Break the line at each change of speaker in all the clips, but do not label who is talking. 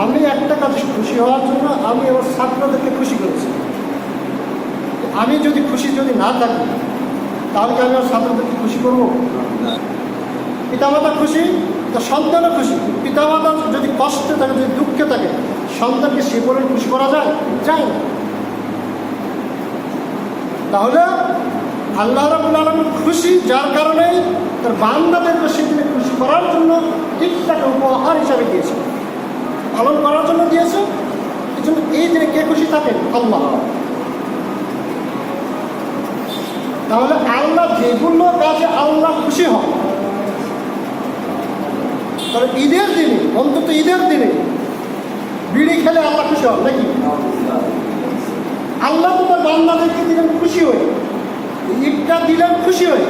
আমি একটা কাজে খুশি হওয়ার জন্য আমি আমার ছাত্রদেরকে খুশি করেছি। আমি যদি খুশি যদি না থাকি, তাহলে আমি আমার ছাত্রদেরকে খুশি করব? পিতামাতা খুশি তো সন্তানও খুশি। পিতামাতা যদি কষ্টে থাকে, যদি দুঃখে থাকে, সন্তানকে সে পরিমাণ খুশি করা যায়? যায় না। তাহলে আল্লাহ রাবুল আলম খুশি যার কারণে তার বান্দাদেরকে সেদিনে খুশি করার জন্য ঈদটাকে উপহার হিসাবে দিয়েছে পালন করার জন্য দিয়েছে? এই জন্য এই দিনে কে খুশি থাকেন আল্লাহ। তাহলে আল্লাহ যেগুলো কাজে আল্লাহ খুশি হন তাহলে ঈদের দিনে অন্তত ঈদের দিনে বিড়ি খেলে আল্লাহ খুশি হন নাকি? আল্লাহ তো তার বান্দাদেরকে দিলেন খুশি হয়ে। ঈদটা দিলেন খুশি হয়ে।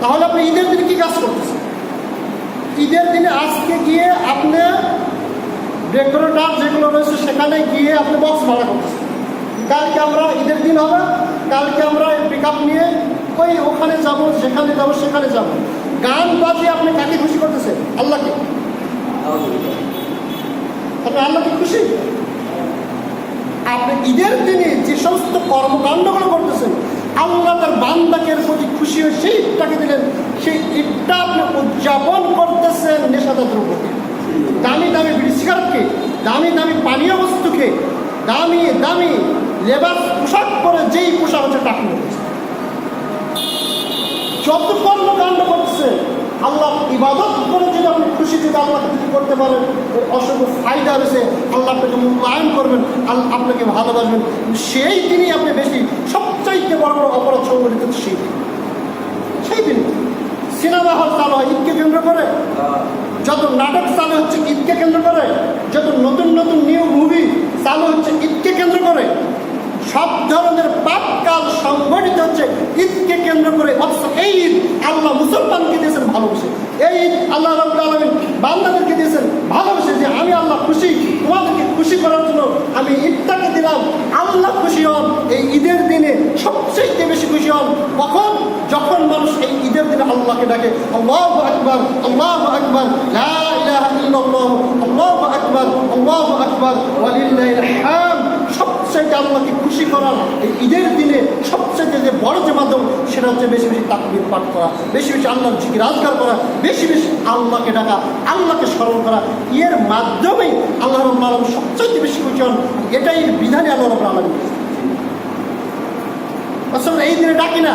তাহলে আপনি ঈদের দিনে কি কাজ করতেছেন? ঈদের দিনে আজকে গিয়ে আপনি ডেকোরেটার যেগুলো রয়েছে, সেখানে গিয়ে আপনি বক্স ভাড়া করতেছেন। কালকে আমরা, ঈদের দিন হবে, কালকে আমরা পিক আপ নিয়ে ওই ওখানে যাব সেখানে যাব সেখানে যাব। গান বাজিয়ে আপনি কাকে খুশি করতেছেন? আল্লাহকে। আপনি আল্লাহকে খুশি? আপনি ঈদের দিনে যে সমস্ত কর্মকাণ্ডগুলো করতেছেন, আল্লাহ তার বান্দাকে প্রতি খুশি হয়ে সেই ঈদটাকে দিলেন। সেই ঈদটা আপনি উদযাপন করতেছেন নেশাদার দ্রব্যকে। দামি দামি সিগারেটকে দামি দামি পানীয় বস্তুকে দামি দামি লেবাস পোশাক পরে যেই পোশাক হচ্ছে টাকা হচ্ছে যত কর্মকাণ্ড করছে আল্লাহ ইবাদত করে যদি আপনি খুশি যদি আল্লাহকে যদি করতে পারেন এর অসংখ্য ফায়দা রয়েছে। আল্লাহ আপনাকে মূল্যায়ন করবেন আল্লাহ আপনাকে ভালোবাসবেন। সেই দিনই আপনি বেশি সবচাইতে বড় বড় অপরাধ সংগঠিত সেই দিন। সেই দিন। সিনেমা হল চালু হয় ঈদকে কেন্দ্র করে। যত নাটক চালু হচ্ছে ঈদকে কেন্দ্র করে। হচ্ছে ঈদকে কেন্দ্র করে। সব ধরনের পাপ কাজ সংগঠিত হচ্ছে ঈদকে কেন্দ্র করে। অথচ এই ঈদ আল্লাহ মুসলমানকে দিয়েছেন ভালোবেসে। এই ঈদ আল্লাহ রব্বুল আলমিন বান্দাদেরকে দিয়েছেন ভালোবেসে যে আমি আল্লাহ খুশি, তোমাদেরকে খুশি করার জন্য আমি ঈদটাকে দিলাম। আল্লাহ খুশি হন, এই ঈদের দিনে সবচেয়ে বেশি খুশি হন। কখন? যখন মানুষ এই ঈদের দিনে আল্লাহকে ডাকে। আল্লাহ আকবর আল্লাহ আকবর, লা ইল্লাল্লাহ আল্লাহু আকবর আল্লাহু আকবর, ওয়ালিল্লাহিল হামদ। সবচেয়ে আল্লাহকে খুশি করার এই ঈদের দিনে সবচেয়ে যে বড় যে মাধ্যম, সেটা হচ্ছে বেশি বেশি তাকবির পাঠ করা, বেশি বেশি আল্লাহর জিকির আজগার করা, বেশি বেশি আল্লাহকে ডাকা, আল্লাহকে স্মরণ করা। এর মাধ্যমেই আল্লাহ রব্বুল আলম সবচেয়ে বেশি খুশি হন। এটাই বিধানে আল্লাহ রব্বুল আলম আসলে এই দিনে ডাকি না।